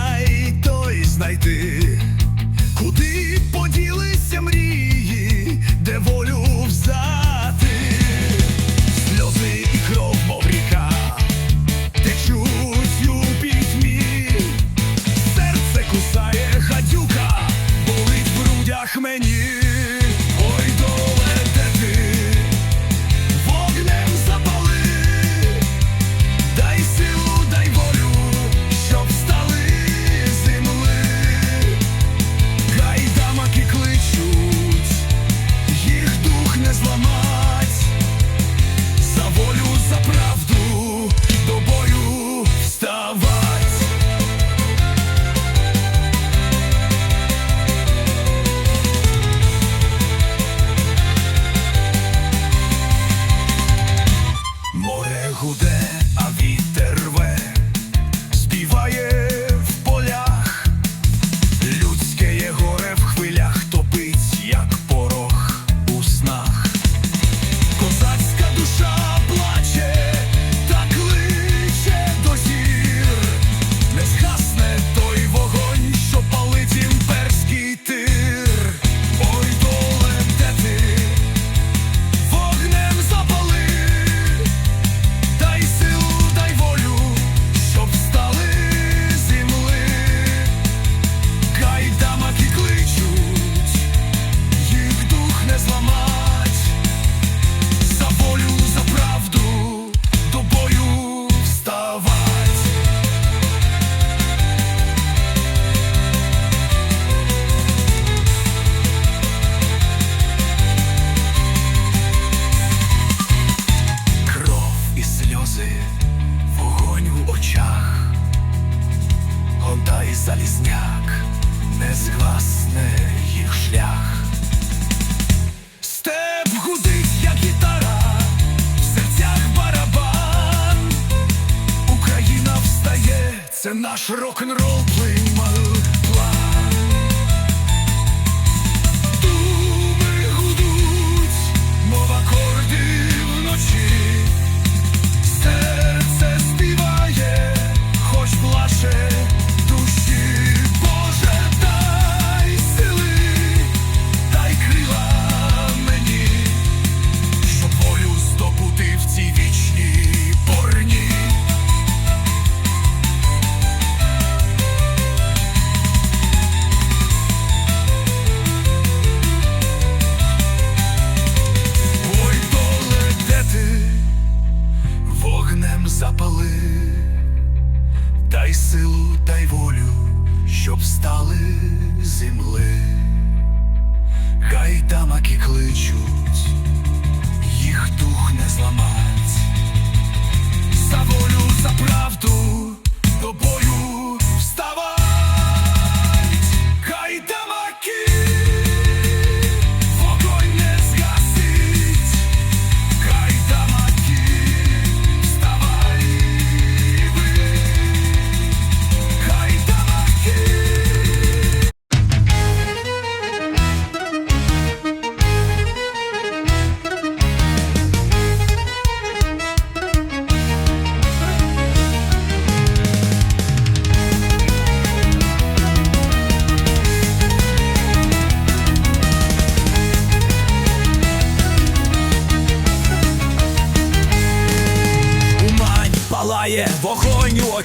шукай, то і знайди. наш рок-н-ролл плей кличуть, їх дух не зламать, за волю, за правду.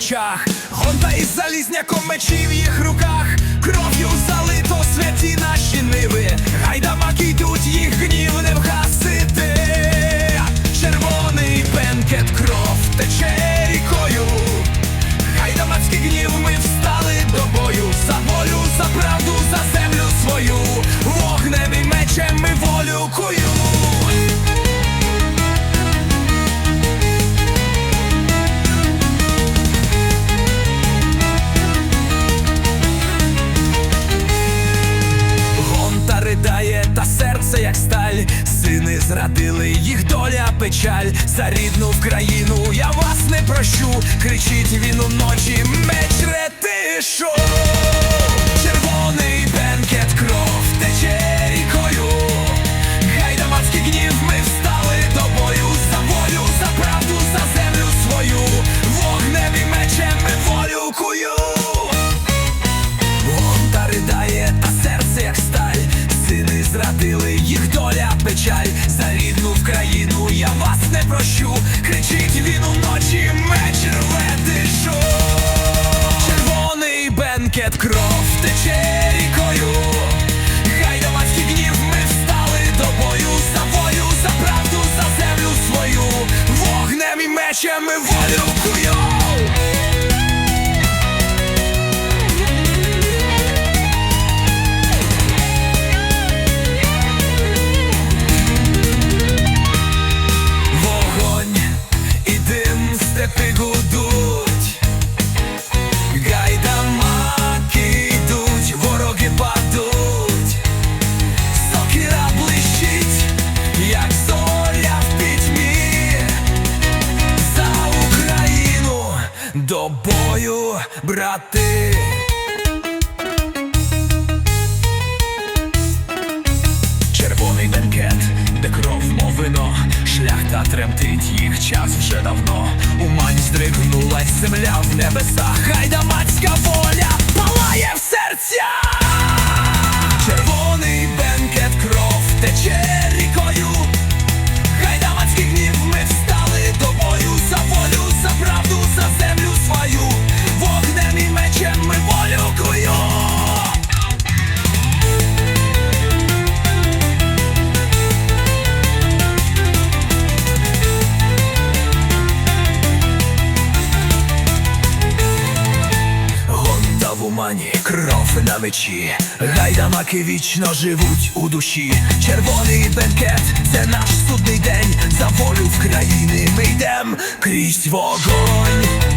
очах, Гонта із залізняком мечів їх руках. печаль за рідну країну. Я вас не прощу, кричить він у ночі бенкет кров тече рікою, хай до маски гнів ми встали до бою, за вою, за правду, за землю свою, вогнем і мечем ми волю куємо стояти. Червоний бенкет, де кров, мов вино, шляхта тремтить, їх час вже давно. Умань здригнулась земля в небесах, гайдамацька воля палає в серцях. Червоний бенкет, кров тече на мечі, гайдамаки вічно живуть у душі. Червоний бенкет, це наш судний день. За волю в країни ми йдем крізь вогонь.